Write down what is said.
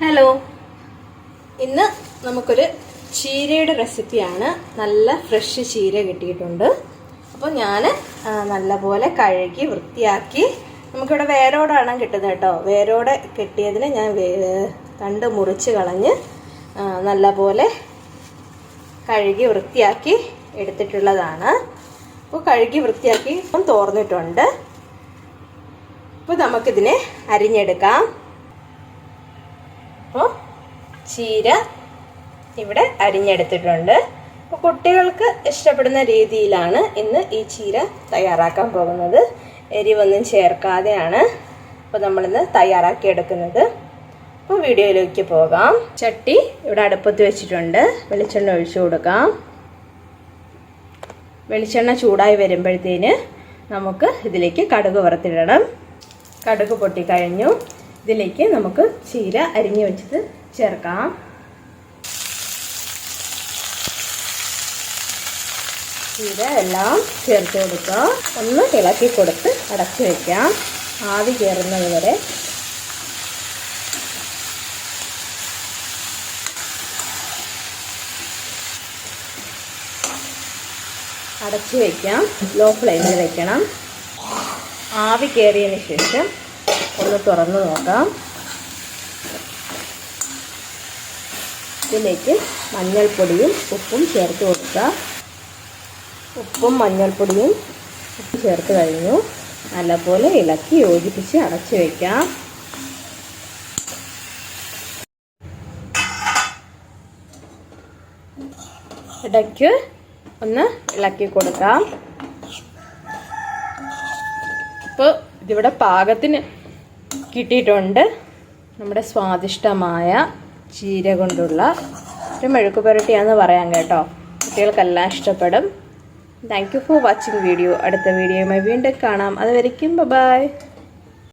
Hello. ഇന്ന് നമുക്കൊരു ചീരയുടെ റെസിപ്പിയാണ് നല്ല ഫ്രഷ് ചീര കിട്ടിയിട്ടുണ്ട്. അപ്പോൾ ഞാൻ നല്ലപോലെ കഴുകി വൃത്തിയാക്കി നമുക്കിവിടെ വേരോടാണ് കിട്ടുന്നത് കേട്ടോ. വേരോടെ കിട്ടിയതിന് ഞാൻ തണ്ട് മുറിച്ച് കളഞ്ഞ് നല്ലപോലെ കഴുകി വൃത്തിയാക്കി എടുത്തിട്ടുള്ളതാണ്. അപ്പോൾ കഴുകി വൃത്തിയാക്കി ഇപ്പം തോർന്നിട്ടുണ്ട്. അപ്പോൾ നമുക്കിതിനെ അരിഞ്ഞെടുക്കാം. അപ്പോൾ ചീര ഇവിടെ അരിഞ്ഞെടുത്തിട്ടുണ്ട്. അപ്പോൾ കുട്ടികൾക്ക് ഇഷ്ടപ്പെടുന്ന രീതിയിലാണ് ഇന്ന് ഈ ചീര തയ്യാറാക്കാൻ പോകുന്നത്. എരിവൊന്നും ചേർക്കാതെയാണ് അപ്പോൾ നമ്മളിന്ന് തയ്യാറാക്കി എടുക്കുന്നത്. അപ്പോൾ വീഡിയോയിലേക്ക് പോകാം. ചട്ടി ഇവിടെ അടുപ്പത്ത് വെച്ചിട്ടുണ്ട്. വെളിച്ചെണ്ണ ഒഴിച്ചു കൊടുക്കാം. വെളിച്ചെണ്ണ ചൂടായി വരുമ്പോഴത്തേന് നമുക്ക് ഇതിലേക്ക് കടുക് വറുത്തിടണം. കടുക് പൊട്ടിക്കഴിഞ്ഞു. ഇതിലേക്ക് നമുക്ക് ചീര അരിഞ്ഞു വെച്ചത് ചേർക്കാം. ചീര എല്ലാം ചേർത്ത് കൊടുക്കുക. ഒന്ന് ഇളക്കി കൊടുത്ത് അടച്ചു വയ്ക്കാം ആവി കയറുന്നത് വരെ. അടച്ചു വയ്ക്കാം ലോ ഫ്ലെയിമിൽ വെക്കണം. ആവി കയറിയതിന് ശേഷം ഒന്ന് തുറന്ന് നോക്കാം. ഇതിലേക്ക് മഞ്ഞൾപ്പൊടിയും ഉപ്പും ചേർത്ത് കൊടുക്കുക. ഉപ്പും മഞ്ഞൾപ്പൊടിയും ഉപ്പ് ചേർത്ത് കഴിഞ്ഞു. നല്ലപോലെ ഇളക്കി യോജിപ്പിച്ച് അടച്ചു വയ്ക്കാം ഇടയ്ക്ക് ഒന്ന് ഇളക്കി കൊടുക്കാം. ഇപ്പോൾ ഇതിവിടെ പാകത്തിന് കിട്ടിയിട്ടുണ്ട്. നമ്മുടെ സ്വാദിഷ്ടമായ ചീര കൊണ്ടുള്ള ഒരു മെഴുക്ക് പുരട്ടിയാന്ന് പറയാം കേട്ടോ. കുട്ടികൾക്കെല്ലാം ഇഷ്ടപ്പെടും. Thank you for watching video അടുത്ത വീഡിയോയുമായി വീണ്ടും കാണാം. അതുവരയ്ക്കും ബൈ